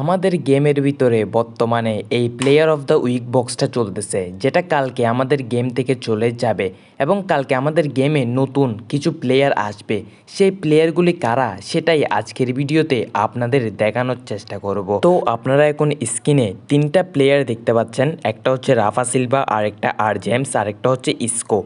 আমাদের গেমের ভিতরে বর্তমানে এই প্লেয়ার অফ দ্য উইক বক্সটা চলতেছে, যেটা কালকে আমাদের গেম থেকে চলে যাবে এবং কালকে আমাদের গেমে নতুন কিছু প্লেয়ার আসবে। সেই প্লেয়ারগুলি কারা? সেটাই আজকের ভিডিওতে আপনাদের দেখানোর চেষ্টা করব। তো আপনারা এখন স্ক্রিনে তিনটা প্লেয়ার দেখতে পাচ্ছেন, একটা হচ্ছে রাফা সিলভা, আর একটা আর জেমস, আর একটা হচ্ছে ইসকো।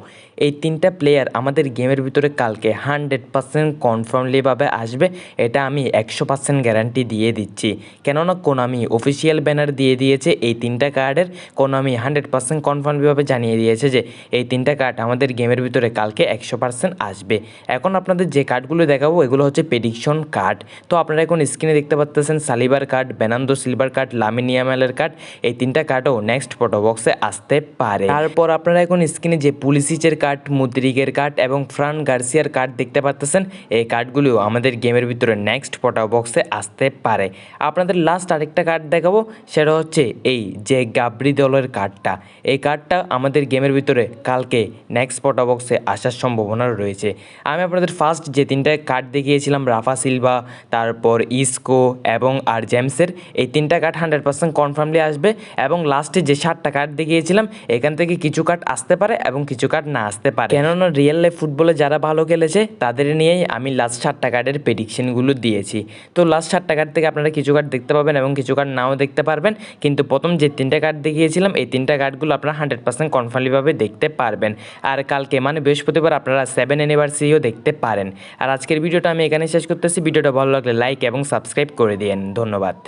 এই তিনটা প্লেয়ার আমাদের গেমের ভিতরে কালকে হান্ড্রেড পার্সেন্ট কনফার্মলিভাবে আসবে, এটা আমি একশো পার্সেন্ট গ্যারান্টি দিয়ে দিচ্ছি। কেননা কোনামি অফিসিয়াল ব্যানার দিয়ে দিয়েছে এই তিনটা কার্ডের। কোনামি হান্ড্রেড পার্সেন্ট কনফার্মভাবে জানিয়ে দিয়েছে যে, এই তিনটা কার্ড আমাদের গেমের ভিতরে কালকে একশো পার্সেন্ট আসবে। এখন আপনাদের যে কার্ডগুলো দেখাবো, এগুলো হচ্ছে প্রেডিকশন কার্ড তো আপনারা এখন স্ক্রিনে দেখতে পাচ্তেছেন সালিবার কার্ড, বেনান্দো সিলভার কার্ড লামিনিয়ামেলের কার্ড। এই তিনটা কার্ডও নেক্সট ফটো বক্সে আসতে পারে। তারপর আপনারা এখন স্ক্রিনে যে পুলিশিচের কার্ড, মুদ্রিকের কার্ড এবং ফ্রান গার্সিয়ার কার্ড দেখতে পাচ্তেছেন, এই কার্ডগুলিও আমাদের গেমের ভিতরে নেক্সট ফটো বক্সে আসতে পারে। আপনাদের লাস্ট আরেকটা কার্ড দেখাবো, সেটা হচ্ছে এই যে গাবরি দলের কার্ডটা এই কার্ডটা আমাদের গেমের ভিতরে কালকে নেক্সট ফটো বক্সে আসার সম্ভাবনা রয়েছে। আমি আপনাদের ফার্স্ট যে তিনটা কার্ড দেখিয়েছিলাম রাফা সিলভা তারপর ইসকো এবং আর জেমসের এই তিনটা কার্ড হান্ড্রেড পার্সেন্ট কনফার্মলি আসবে এবং লাস্টে যে সাতটা কার্ড দেখিয়েছিলাম, এখান থেকে কিছু কার্ড আসতে পারে এবং কিছু কার্ড না আসতে পারে। কেননা রিয়েল লাইফ ফুটবলে যারা ভালো খেলেছে, তাদের নিয়েই আমি লাস্ট সাতটা কার্ডের প্রেডিকশনগুলো দিয়েছি। তো লাস্ট সাতটা কার্ড থেকে আপনারা কিছু কার্ড দেখতে পাবেন এবং কিছু কার্ড নাও দেখতে পারবেন। কিন্তু প্রথম যে তিনটা কার্ড দেখিয়েছিলাম, এই তিনটা কার্ডগুলো আপনারা হান্ড্রেড পার্সেন্ট কনফার্মলিভাবে দেখতে পারবেন। আর কালকে মানে বৃহস্পতিবার, আপনারা সেভেন অ্যানিভার্সারিও দেখতে পারেন। আর আজকের ভিডিওটা আমি এখানে শেষ করতেছি। ভিডিওটা ভালো লাগলে লাইক এবং সাবস্ক্রাইব করে দিয়েন। ধন্যবাদ।